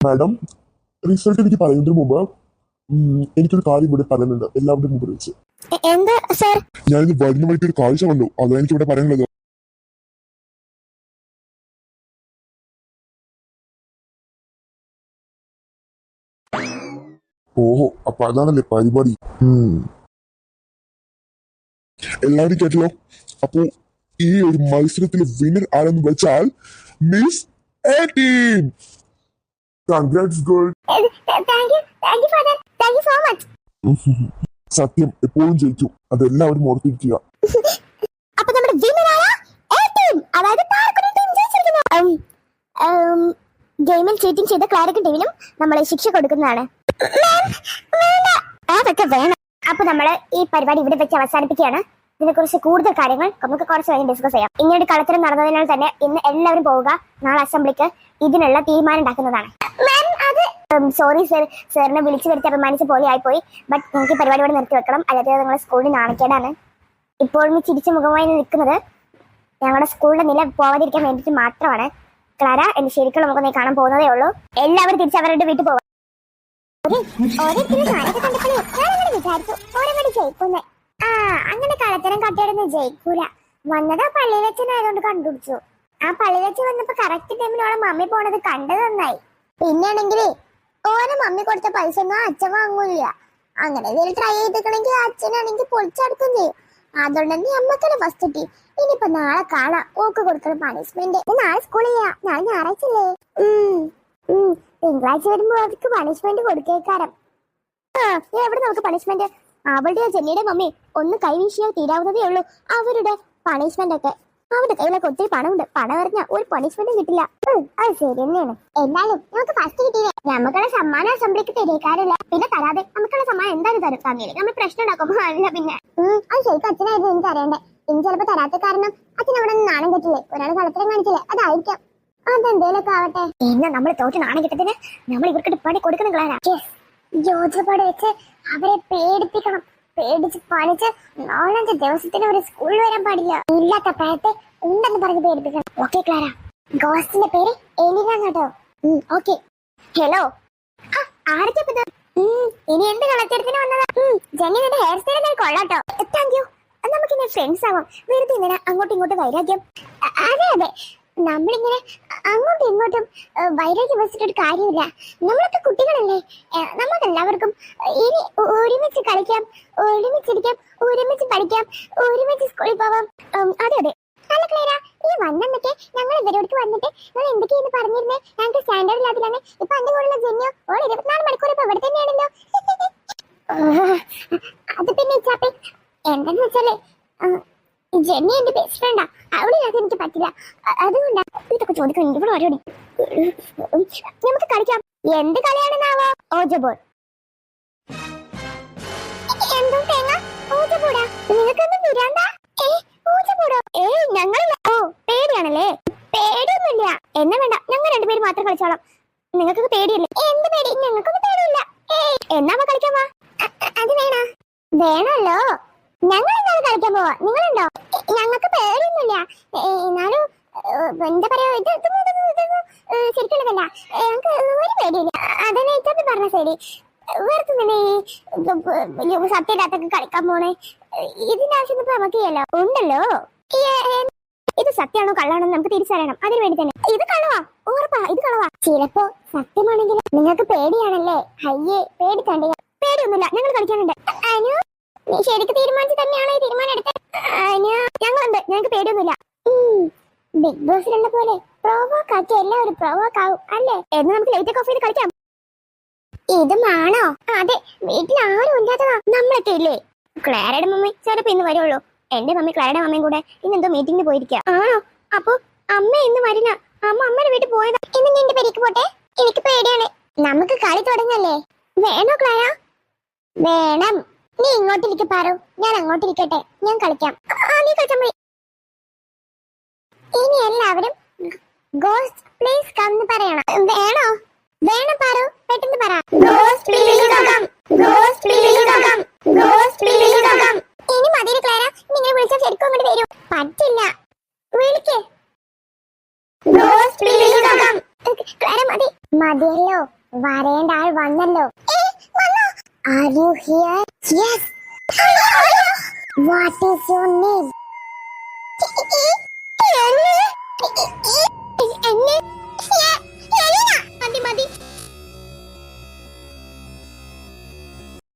Madam result എനിക്ക് പറയുന്നതിന് മുമ്പ് എനിക്കൊരു കാര്യം ഇവിടെ പറയുന്നുണ്ട്. എല്ലാവരുടെയും മുമ്പിൽ വെച്ച്. എ- എന്താ സർ ഞാനിത് വരുന്ന വഴിക്ക് ഒരു കാഴ്ച കണ്ടു. അതാണ് എനിക്ക് ഇവിടെ പറയാനുള്ളത് ഓഹോ അപ്പൊ അതാണല്ലേ പരിപാടി. എല്ലാവരും കേട്ടല്ലോ? അപ്പോ ഈ ഒരു മത്സരത്തിലെ വിന്നർ ആരെന്ന് വെച്ചാൽ മിസ് ടീം കൺഗ്രാറ്റ്സ് ഗേൾ സത്യം എപ്പോഴും ജയിച്ചു. അതെല്ലാവരും ഓർത്തിരിക്കുക. അപ്പൊ നമ്മുടെ ടീം അതായത് ഗെയിമിൽ ചീറ്റിംഗ് ചെയ്ത ക്ലാരക്ക് ടീമിനും നമ്മൾ ശിക്ഷ കൊടുക്കുന്നതാണ്. അതൊക്കെ വേണം. അപ്പൊ നമ്മൾ ഈ പരിപാടി ഇവിടെ വെച്ച് അവസാനിപ്പിക്കുകയാണ്. ഇതിനെക്കുറിച്ച് കൂടുതൽ കാര്യങ്ങൾ നമുക്ക് കുറച്ച് കഴിഞ്ഞ് ഡിസ്കസ് ചെയ്യാം. ഇങ്ങനൊരു കളത്തിലും നടന്നതിനാൽ തന്നെ ഇന്ന് എല്ലാവരും പോവുക നാളെ അസംബ്ലിക്ക് ഇതിനുള്ള തീരുമാനം ഉണ്ടാക്കുന്നതാണ്. സോറി സർ സാറിനെ വിളിച്ചു വരുത്തി അപമാനിച്ച പോലെ ആയിപ്പോയി. ബട്ട് ഈ പരിപാടി ഇവിടെ നിർത്തി വെക്കണം. അല്ലാതെ നിങ്ങളെ സ്കൂളിൽ നാണക്കേടാണ്. ഇപ്പോഴും ഈ ചിരിച്ച മുഖമായി നിൽക്കുന്നത് ഞങ്ങളുടെ സ്കൂളിന്റെ നില പോവാതിരിക്കാൻ വേണ്ടിയിട്ട് മാത്രമാണ്. ക്ലാര എന്റെ ശരിക്കുള്ള മുഖം നീ കാണാൻ പോകുന്നതേ ഉള്ളൂ. എല്ലാവരും തിരിച്ച് അവരുടെ വീട്ടിൽ പോവാം വിചാരിച്ചു ഓരോ അങ്ങനെ കളത്തരം കട്ടയിടുന്ന ജയിക്കൂല. വന്നത് ആ പള്ളി വെച്ചനായതുകൊണ്ട് കണ്ടുപിടിച്ചു. ആ പള്ളി വെച്ച് വന്നപ്പോ കറക്റ്റ് ടൈമിനോളെ മമ്മി പോണത് കണ്ടത് നന്നായി. പിന്നെയാണെങ്കിലേ ഓരോ മമ്മി കൊടുത്ത പൈസ ഒന്നും അച്ഛൻ വാങ്ങൂല അങ്ങനെ എന്തെങ്കിലും ട്രൈ ചെയ്തിട്ടുണ്ടെങ്കിൽ അച്ഛനാണെങ്കിൽ പൊളിച്ചടക്കം ചെയ്യും. അതുകൊണ്ട് തന്നെ അമ്മക്കനെ ഫസ്റ്റ് കിട്ടി. ഇനിയിപ്പോ നാളെ കാണാം. ഓക്ക് കൊടുക്കുന്ന പണിഷ്മെന്റ് നാളെ സ്കൂളില്ല നാളെ ഞായറാഴ്ച അല്ലേ തിങ്കളാഴ്ച വരുമ്പോ അവർക്ക് പണിഷ്മെന്റ് കൊടുക്കേക്കാരം. എവിടെ നമുക്ക് പണിഷ്മെന്റ് അവളുടെ ജെന്നിയുടെ മമ്മി ഒന്ന് കൈവീശിയാൽ തീരാവുന്നതേ ഉള്ളൂ. അവരുടെ പണിഷ്മെന്റ് ഒക്കെ. അവരുടെ കയ്യിലൊക്കെ ഒത്തിരി പണമുണ്ട്. പണം എറിഞ്ഞ ഒരു പണിഷ്മെന്റും കിട്ടില്ല. അത് ശരി തന്നെയാണ്. എന്നാലും നമുക്ക് ഫസ്റ്റ് കിട്ടിയില്ലേ നമുക്കുള്ള സമ്മാനം അസംബ്ലിക്ക് തരേക്കാറില്ല പിന്നെ തരാതെ നമുക്കുള്ള സമ്മാനം എന്തായാലും തരും? തന്നില്ല നമ്മൾ പ്രശ്നം ഉണ്ടാക്കും അല്ല പിന്നെ. അത് ശരിക്കും അച്ഛനായിരുന്നു എനിക്ക് അറിയണ്ടേ. ഇനി ചിലപ്പോ തരാത്ത കാരണം അച്ഛൻ അവിടെ നിന്ന് നാണം കിട്ടില്ലേ? ഒരാൾ കളത്തിലും കാണിച്ചില്ലേ? അതായിരിക്കാം. അതെന്തേലൊക്കെ ആവട്ടെ. എന്നാ നമ്മൾ തോറ്റ് നാണം കിട്ടത്തിന്? നമ്മൾ ഇവർക്ക് പണി കൊടുക്കണം യോജനപ്പാട് വെച്ച് അവരെ പേടിപ്പിക്കണം. പേടിച്ച് പണിച്ച് നാലഞ്ച് ദിവസത്തിന് ഒരു സ്കൂളിൽ വരാൻ പാടില്ല. ഇല്ലാത്ത പ്രായത്തെ ഉണ്ടെന്ന് പറഞ്ഞ് പേടിപ്പിക്കണം. ഓക്കെ ക്ലാര ഗോസ്റ്റിന്റെ പേര് എലിന കേട്ടോ. ഓക്കെ ഹലോ ആരൊക്കെ ഇപ്പൊ ഇത്? ഇനി എന്ത് കളത്തിരത്തിന് വന്നതാ? ജെന്നി നിന്റെ ഹെയർ സ്റ്റൈൽ ഞാൻ കൊള്ളാട്ടോ താങ്ക് യു നമുക്ക് ഇനി ഫ്രണ്ട്സ് ആവാം. വെറുതെ ഇങ്ങനെ അങ്ങോട്ടും ഇങ്ങോട്ടും വൈരാഗ്യം? അതെ അതെ. നമ്മളിങ്ങനെ അങ്ങോട്ടും ഇങ്ങോട്ടും വൈരാഗ്യം വെച്ചിട്ടൊരു കാര്യമില്ല. നമ്മളൊക്കെ കുട്ടികളല്ലേ? നമുക്ക് എല്ലാവർക്കും ഇനി ഒരുമിച്ച് കളിക്കാം ഒരുമിച്ചിരിക്കാം ഒരുമിച്ച് പഠിക്കാം ഒരുമിച്ച് സ്കൂളിൽ പോവാം. അതെ അതെ. അല്ല ക്ലേര ഈ വന്നൊക്കെ ഞങ്ങൾ ഇവരോടക്ക് വന്നിട്ട് നിങ്ങൾ എന്തൊക്കെയെന്ന് പറഞ്ഞിരുന്നേ? ഞങ്ങൾക്ക് സ്റ്റാൻഡേർഡ് ഇല്ലാതിലാണ് ഇപ്പൊ എന്റെ കൂടെയുള്ള ജന്യോ ഓൾ ഇരുപത്തിനാല് മണിക്കൂർ ഇപ്പൊ ഇവിടെ തന്നെയാണല്ലോ. അത് പിന്നെ ചാപ്പി എന്താന്ന് വെച്ചാൽ ജെന്നി എന്റെ ബെസ്റ്റ് ഫ്രണ്ടാ അവളില്ലാതെ എനിക്ക് പറ്റില്ല. അതുകൊണ്ടാ ഇതൊക്കെ ചോദിക്കാൻ എനിക്ക് ഇവിടെ വരോടി. നമുക്ക് കളിക്കാം. എന്ത് കളിയാണെന്നാവോ? ഓജബോൾ നിങ്ങൾക്കൊക്കെ പേടിയില്ലേ? എന്ത് പേടി? ഞങ്ങൾക്കൊന്നും പേടിയില്ല. എന്നാ കളിക്കാൻ അത് വേണോ? വേണമല്ലോ ഞങ്ങൾ എന്താണ് കളിക്കാൻ പോവാ. നിങ്ങളുണ്ടോ? ഞങ്ങൾക്ക് പേടിയൊന്നുമില്ല. എന്നാലും എന്താ പറയാ ഇത് ശരിക്കുള്ളതല്ല. ഞങ്ങൾക്ക് ഒരു പേടിയില്ല. അതന്നെ ഇതൊന്നും പറഞ്ഞ ശരി വെറുതെ തന്നെ ഈ സത്യമില്ലാത്തൊക്കെ കളിക്കാൻ പോണേ? ഇതിന്റെ ആവശ്യം ഇപ്പൊ നമുക്ക് ചെയ്യല്ലോ ഉണ്ടല്ലോ. ഇത് സത്യമാണോ കള്ളാണോ നമുക്ക് തിരിച്ചറിയണം. അതിനു വേണ്ടി തന്നെ. ഇത് കള്ളവാ. ഉറപ്പാ ഇത് കള്ളവാ. ചിലപ്പോ സത്യമാണെങ്കിൽ നിങ്ങൾക്ക് പേടിയാണല്ലേ? അയ്യേ പേടിക്കണ്ടേ പേടിയൊന്നുമില്ല. ഞങ്ങൾ കളിക്കാനുണ്ട്. അനു? നീ ശരിക്ക് തീരുമാനിച്ചു തന്നെയാണ് ഈ തീരുമാനം എടുത്തത് ഞങ്ങളുണ്ട്. ഞങ്ങൾക്ക് പേടിയൊന്നുമില്ല. ബിഗ് ബോസിലുള്ള പോലെ പ്രോവോക്ക് ആക്കി എല്ലാവരും പ്രോവോക്ക് ആവും അല്ലേ? എന്ന് നമുക്ക് ലൈറ്റ് ഓഫ് ചെയ്ത് കളിക്കാം. ഇത് മാണോ അതെ. വീട്ടിൽ ആരും ഇല്ലാത്തതാ. നമ്മളൊക്കെ ഇല്ലേ? ക്ലാരയുടെ മമ്മി ചിലപ്പോ ഇന്ന് വരുള്ളൂ. എന്റെ മമ്മി ക്ലാരയുടെ മമ്മിയും കൂടെ ഇന്ന് എന്തോ മീറ്റിംഗിന് പോയിരിക്കുക ആണോ? അപ്പൊ അമ്മ ഇന്ന് വരില്ല. അമ്മ അമ്മയുടെ വീട്ടിൽ പോയതാ. ഇന്ന് നിന്റെ പേരേക്ക് പോട്ടെ? എനിക്ക് പേടിയാണ്. നമുക്ക് കളി തുടങ്ങല്ലേ? വേണോ ക്ലാര? വേണം. നീ ഇങ്ങോട്ടിരിക്ക പാറു. ഞാൻ അങ്ങോട്ടിരിക്കട്ടെ. ഞാൻ കളിക്കാം. നീ കളിച്ചാൽ ഇനി എല്ലാവരും ഗോസ്റ്റ് പ്ലീസ് കം പറയണം. വേണോ? വേണം പാറു. പെട്ടെന്ന് പറ. Ghost please come ghost please come ghost please come ഇനി മതി ക്ലാര? നിങ്ങൾ വിളിച്ചാൽ ശരിക്കും അങ്ങോട്ട് വരും. പറ്റില്ല. വിളിക്ക്. ഗോസ്റ്റ് പ്ലീസ് കം ക്ലാര മതി. മതിയല്ലോ. വരേണ്ട ആൾ വന്നല്ലോ. Are you here? Yes. what is your name?